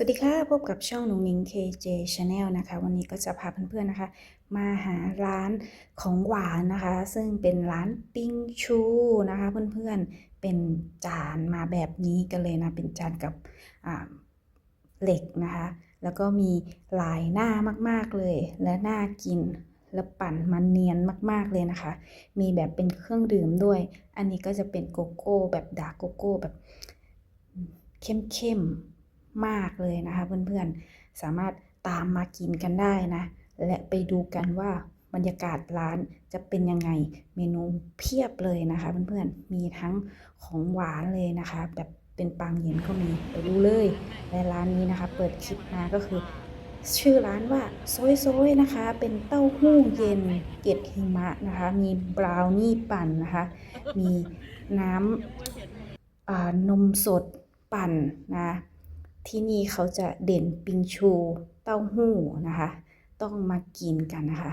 สวัสดีค่ะ พบกับช่องหนุ่งนิง KJ Channel นะคะ วันนี้ก็จะพาเพื่อนๆนะคะ มาหาร้านของหวานนะคะ ซึ่งเป็นร้านปิ้งชูนะคะ เพื่อนๆเป็นจานมาแบบนี้กันเลยนะ เป็นจานกับเหล็กนะคะ แล้วก็มีหลายหน้ามากๆเลย และน่ากินและปั่นมันเนียนมากๆเลยนะคะ มีแบบเป็นเครื่องดื่มด้วย อันนี้ก็จะเป็นโกโก้แบบดาร์กโกโก้แบบเข้มๆ มากเลยนะคะ เพื่อนๆ สามารถตามมากินกันได้นะ และไปดูกันว่าบรรยากาศร้านจะเป็นยังไง เมนูเพียบเลยนะคะเพื่อนๆ มีทั้งของหวานเลยนะคะแบบเป็นปังเย็นก็มีไปดูเลยและร้านนี้นะคะ เปิดคลิปมาก็คือ ชื่อร้านว่าโซยโซยนะคะ เป็นเต้าหู้เย็นเกล็ดหิมะนะคะ มีบราวนี่ปั่นนะคะ มีน้ำนมสดปั่นนะ ที่นี่เขาจะเด่นปิงชูเต้าหู้นะคะ ต้องมากินกันนะคะ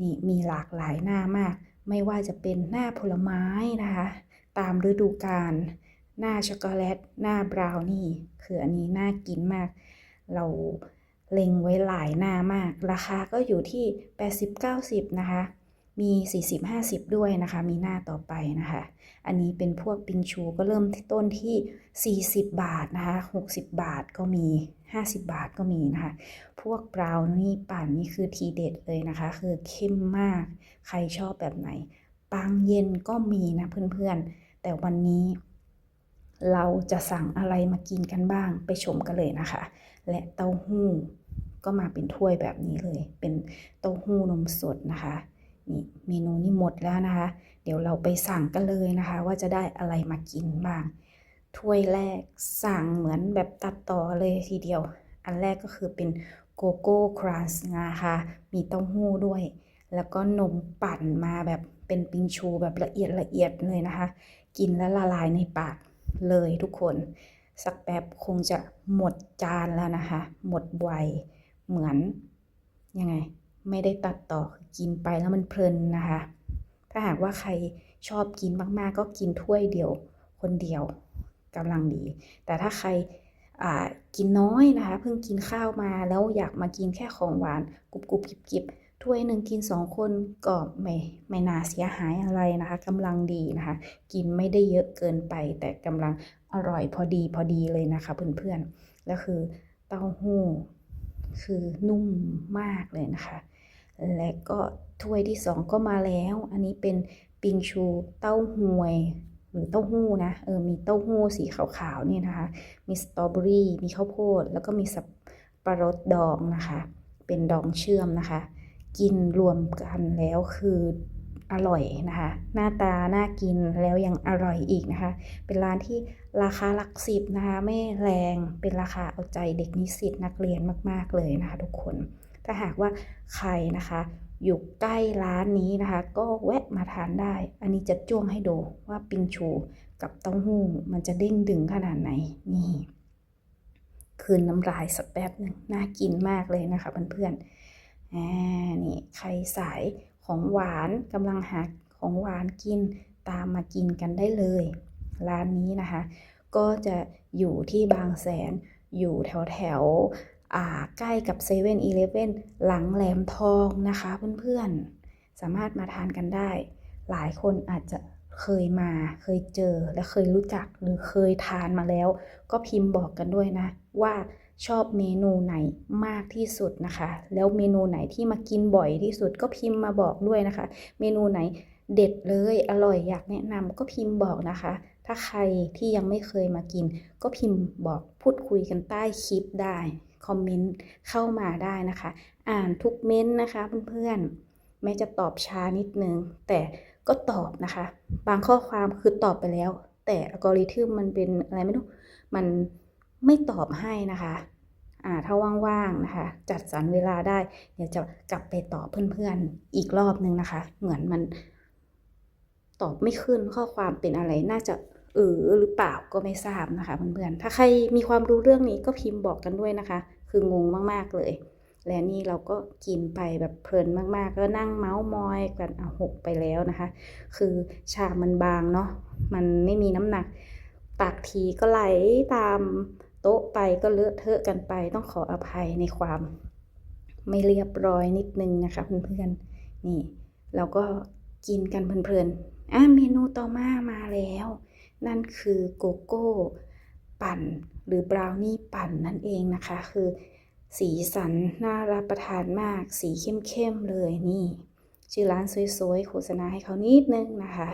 นี่มีหลากหลายหน้ามาก ไม่ว่าจะเป็นหน้าผลไม้นะคะ ตามฤดูกาลหน้าช็อกโกแลต หน้าบราวนี่ คืออันนี้น่ากินมาก เราเล็งไว้หลายหน้ามาก ราคาก็อยู่ที่ 80-90 นะคะ มี 40-50 ด้วยนะคะ มีหน้าต่อไปนะคะ อันนี้เป็นพวกปิงชูก็เริ่มที่ต้นที่ 40 บาทนะคะ 60 บาทก็มี 50 บาทก็มีนะคะ พวกบราวนี่ปั่นนี่คือทีเด็ดเลยนะคะ คือเข้มมาก ใครชอบแบบไหน ปังเย็นก็มีนะเพื่อนๆ แต่วันนี้เราจะสั่งอะไรมากินกันบ้างไปชมกันเลยนะคะ และเต้าหู้ก็มาเป็นถ้วยแบบนี้เลย เป็นเต้าหู้นมสดนะคะ นี่เมนูนี้หมดแล้วนะคะ เดี๋ยวเราไปสั่งกันเลยนะคะ ว่าจะได้อะไรมากินบ้าง ถ้วยแรกสั่งเหมือนแบบตัดต่อเลยทีเดียว อันแรกก็คือเป็นโกโก้ครันช์นะคะ มีเต้าหู้ด้วย แล้วก็นมปั่นมาแบบเป็นปิงชูแบบละเอียดละเอียดเลยนะคะ กินแล้วละลายในปากเลยทุกคน สักแป๊บคงจะหมดจานแล้วนะคะ หมดไวเหมือนยังไง ไม่ได้ตัดต่อคือกินไปแล้วมันเพลินนะคะ ถ้าหากว่าใครชอบกินมากๆ ก็กินถ้วยเดียวคนเดียวกำลังดี แต่ถ้าใครกินน้อยนะคะ เพิ่งกินข้าวมาแล้วอยากมากินแค่ของหวานกรุบกรุบกิบกิบถ้วยหนึ่งกินสองคนก็ไม่ไม่น่าเสียหายอะไรนะคะกำลังดีนะคะ กินไม่ได้เยอะเกินไป แต่กำลังอร่อยพอดีพอดีเลยนะคะเพื่อนๆแล้วคือเต้าหู้คือนุ่มมากเลยนะคะ และก็ถ้วยที่สองก็มาแล้ว อันนี้เป็นปิงชูเต้าหวยหรือเต้าหู้นะ เออ มีเต้าหู้สีขาวๆเนี่ยนะคะ มีสตรอเบอรี่ มีข้าวโพด แล้วก็มีสับปะรดดองนะคะ เป็นดองเชื่อมนะคะ กินรวมกันแล้วคืออร่อยนะคะ หน้าตา น่ากินแล้วยังอร่อยอีกนะคะ เป็นร้านที่ราคาหลักสิบนะคะ ไม่แรง เป็นราคาเอาใจเด็กนิสิตนักเรียนมาก ๆเลยนะคะ ทุกคน ถ้าหากว่าใครนะคะ อยู่ใกล้ร้านนี้นะคะ ก็แวะมาทานได้ อันนี้จะจ้วงให้ดูว่าปิงชูกับเต้าหู้มันจะเด้งดึงขนาดไหนนี่คืนน้ำลายสักแป๊บหนึ่งน่ากินมากเลยนะคะเพื่อนๆอ่านี่ใครสายของหวานกำลังหาของหวานกินตามมากินกันได้เลย ร้านนี้นะคะ ก็จะอยู่ที่บางแสนอยู่แถวแถว ใกล้กับ7 e เ e ่ e อหลังแหลมทองนะคะเพื่อนๆ สามารถมาทานกันได้ หลายคนอาจจะเคยมาเคยเจอและเคยรู้จักหรือเคยทานมาแล้ว ก็พิมพ์บอกกันด้วยนะ ว่าชอบเมนูไหนมากที่สุดนะคะ แล้วเมนูไหนที่มากินบ่อยที่สุดก็พิมพ์มาบอกด้วยนะคะ เมนูไหนเด็ดเลยอร่อยอยากแนะนำก็พิมพ์บอกนะคะ ถ้าใครที่ยังไม่เคยมากิน ก็พิมพ์บอกพูดคุยกันใต้คลิปได้ คอมเมนต์เข้ามาได้นะคะ อ่านทุกเม้นต์นะคะเพื่อนๆแม้จะตอบช้านิดนึง แต่ก็ตอบนะคะ บางข้อความคือตอบไปแล้ว แต่อัลกอริทึมมันเป็นอะไรไม่รู้มันไม่ตอบให้นะคะอ่าถ้าว่างๆนะคะ จัดสรรเวลาได้ เดี๋ยวจะกลับไปตอบเพื่อนๆอีกรอบนึงนะคะ เหมือนมันตอบไม่ขึ้นข้อความเป็นอะไรน่าจะ เออหรือเปล่าก็ไม่ทราบนะคะเพื่อนๆ ถ้าใครมีความรู้เรื่องนี้ก็พิมพ์บอกกันด้วยนะคะ คืองงมากๆเลย และนี่เราก็กินไปแบบเพลินมากๆก็นั่งเมาส์มอยกันเอาหกไปแล้วนะคะ คือชามมันบางเนาะ มันไม่มีน้ำหนัก ตักทีก็ไหลตามโต๊ะไปก็เลอะเทอะกันไป ต้องขออภัยในความไม่เรียบร้อยนิดนึงนะคะเพื่อนๆ นี่เราก็กินกันเพลินๆ อะเมนูต่อมามาแล้ว นั่นคือโกโก้ปั่นหรือบราวนี่ปั่นนั่นเองนะคะ คือ สีสันน่ารับประทานมาก สีเข้มๆเลยนี่ ชื่อร้านสวยๆ โฆษณาให้เขานิดนึงนะคะ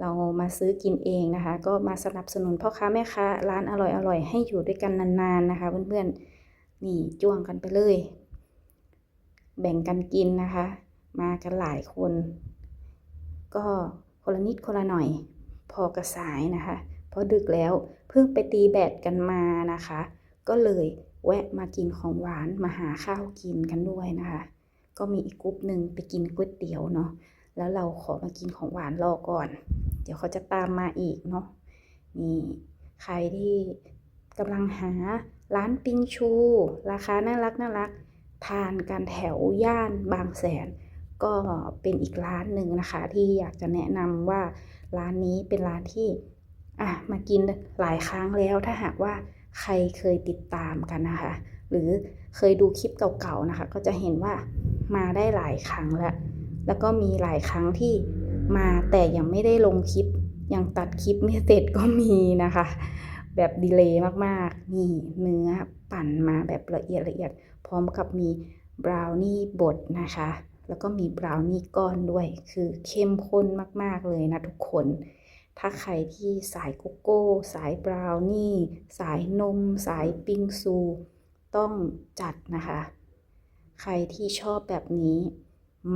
เรามาซื้อกินเองนะคะ ก็มาสนับสนุนพ่อค้าแม่ค้าร้านอร่อยๆ ให้อยู่ด้วยกันนานๆนะคะ เพื่อนๆ นี่จ้วงกันไปเลย แบ่งกันกินนะคะ มากันหลายคน ก็คนละนิดคนละหน่อย พอกระสายนะคะ เพราะดึกแล้วเพิ่งไปตีแบดกันมานะคะ ก็เลยแวะมากินของหวานมาหาข้าวกินกันด้วยนะคะ ก็มีอีกกรุ๊ปหนึ่งไปกินก๋วยเตี๋ยวเนาะแล้วเราขอมากินของหวานรอก่อน เดี๋ยวเขาจะตามมาอีกเนาะนี่ใครที่กำลังหาร้านปิงชู ราคาน่ารักน่ารักทานกันแถวย่านบางแสน ก็เป็นอีกร้านหนึ่งนะคะ ที่อยากจะแนะนำว่า ร้านนี้เป็นร้านที่อะมากินหลายครั้งแล้วถ้าหากว่าใครเคยติดตามกันนะคะ หรือเคยดูคลิปเก่าๆนะคะ ก็จะเห็นว่ามาได้หลายครั้งแล้ว แล้วก็มีหลายครั้งที่มาแต่ยังไม่ได้ลงคลิป ยังตัดคลิปไม่เสร็จก็มีนะคะ แบบดีเลย์มากๆ นี่เนื้อปั่นมาแบบละเอียดละเอียด พร้อมกับมีบราวนี่บดนะคะ แล้วก็มีบราวนี่ก้อนด้วย คือเข้มข้นมากๆเลยนะทุกคน ถ้าใครที่สายโกโก้ สายบราวนี่ สายนม สายปิงซู ต้องจัดนะคะ ใครที่ชอบแบบนี้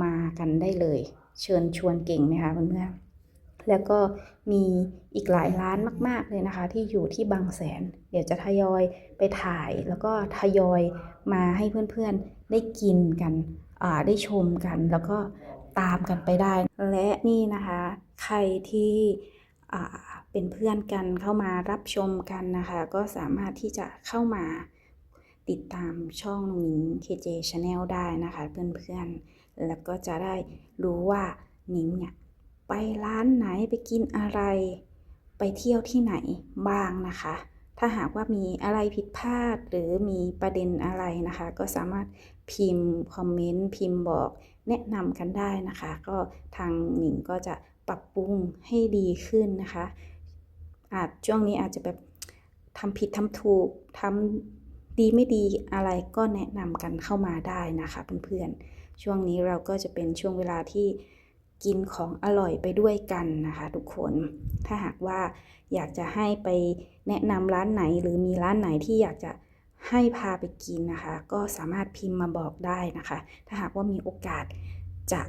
มากันได้เลย เชิญชวนเก่งไหมคะเพื่อนๆ แล้วก็มีอีกหลายร้านมาก ๆ เลยนะคะ ที่อยู่ที่บางแสน เดี๋ยวจะทยอยไปถ่ายแล้วก็ทยอยมาให้เพื่อนๆได้กินกัน ได้ชมกันแล้วก็ตามกันไปได้ และนี่นะคะ ใครที่เป็นเพื่อนกันเข้ามารับชมกันนะคะ ก็สามารถที่จะเข้ามาติดตามช่องน้องหนิง KJ Channel ได้นะคะเพื่อนๆ แล้วก็จะได้รู้ว่านิงเนี่ยไปร้านไหนไปกินอะไร ไปเที่ยวที่ไหนบ้างนะคะ ถ้าหากว่ามีอะไรผิดพลาดหรือมีประเด็นอะไรนะคะ ก็สามารถพิมพ์คอมเมนต์พิมพ์บอกแนะนำกันได้นะคะ ก็ทางหนิงก็จะปรับปรุงให้ดีขึ้นนะคะ อาจช่วงนี้อาจจะแบบทำผิดทำถูกทำดีไม่ดีอะไรก็แนะนำกันเข้ามาได้นะคะเพื่อนๆช่วงนี้เราก็จะเป็นช่วงเวลาที่กินของอร่อยไปด้วยกันนะคะ ทุกคนถ้าหากว่าอยากจะให้ไป แนะนำร้านไหนหรือมีร้านไหนที่อยากจะให้พาไปกินนะคะ ก็สามารถพิมพ์มาบอกได้นะคะ ถ้าหากว่ามีโอกาสจะ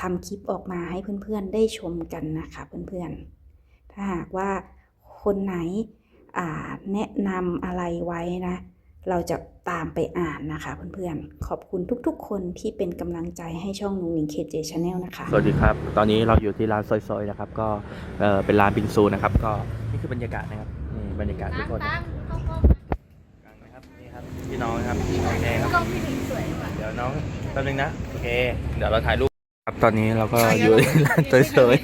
ทำคลิปออกมาให้เพื่อนๆได้ชมกันนะคะเพื่อนๆ ถ้าหากว่าคนไหนแนะนำอะไรไว้นะ เราจะตามไปอ่านนะคะเพื่อนๆ ขอบคุณทุกๆ คนที่เป็นกำลังใจให้ช่องนุงนิงเคเจชาแนลนะคะ สวัสดีครับ ตอนนี้เราอยู่ที่ร้านซอยๆนะครับ ก็เเป็นร้านบิงซูนะครับ ก็นี่คือบรรยากาศนะครับ บรรยากาศทุกคนนะครับกลางนะครับนี่ครับพี่น้องครับน้องแดงครับกล้องพี่หนิงสวยว่ะเดี๋ยวน้องแป๊บนึงนะโอเค เดี๋ยวเราถ่ายรูปครับตอนนี้เราก็อยู่ที่ร้านซอย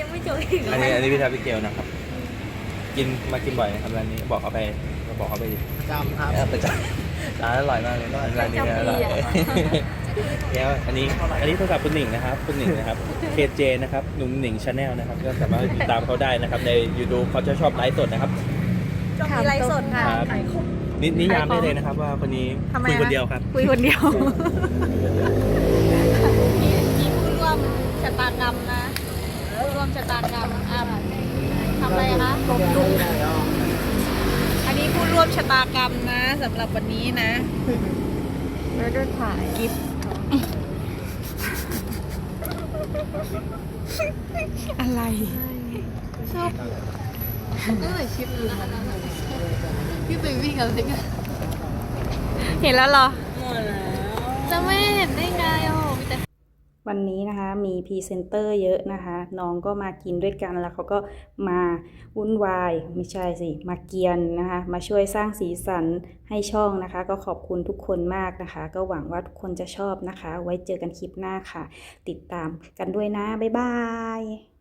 ยังไม่จบอีกๆอันนี้อันนี้พี่ทาพี่เกลนะครับ กินมากินบ่อยนะครับร้านนี้บอกเขาไปก็บอกเขาไปดิจำครับเออประจำร้านอร่อยมากเลยร้านนี้อร่อย แล้วอันนี้อันนี้โทรศัพท์คุณหนิงนะครับคุณหนิงนะครับ KJ นะครับหนุ่มหนิงชาแนลนะครับก็สามารถติดตามเขาได้นะครับ ใน YouTube เขาจะชอบไลฟ์สดนะครับ ช่วงนี้ไลฟ์สดค่ะครับนินิยามได้เลยนะครับ ว่าคนนี้ทำไมคุยอะคนเดียวครับ คุยคนเดียว มีมีผู้ร่วมชะตากรรมนะผู้ร่วมชะตากรรมอะทำอะไรคะอันนี้ผู้ร่วมชะตากรรมนะสำหรับวันนี้นะเราจะถ่ายกิฟ อะไร ชอบเมื่อชิปลืมพี่ไปวิ่งอะไรกันเห็นแล้วเหรอ หมดแล้ว จะไม่เห็นได้ไงโอ้โหมีแต่ วันนี้นะคะมีพรีเซนเตอร์เยอะนะคะ น้องก็มากินด้วยกันแล้วเขาก็มาวุ่นวาย ไม่ใช่สิ มาเกียนนะคะ มาช่วยสร้างสีสันให้ช่องนะคะ ก็ขอบคุณทุกคนมากนะคะ ก็หวังว่าทุกคนจะชอบนะคะ ไว้เจอกันคลิปหน้าค่ะ ติดตามกันด้วยนะ บ๊ายบาย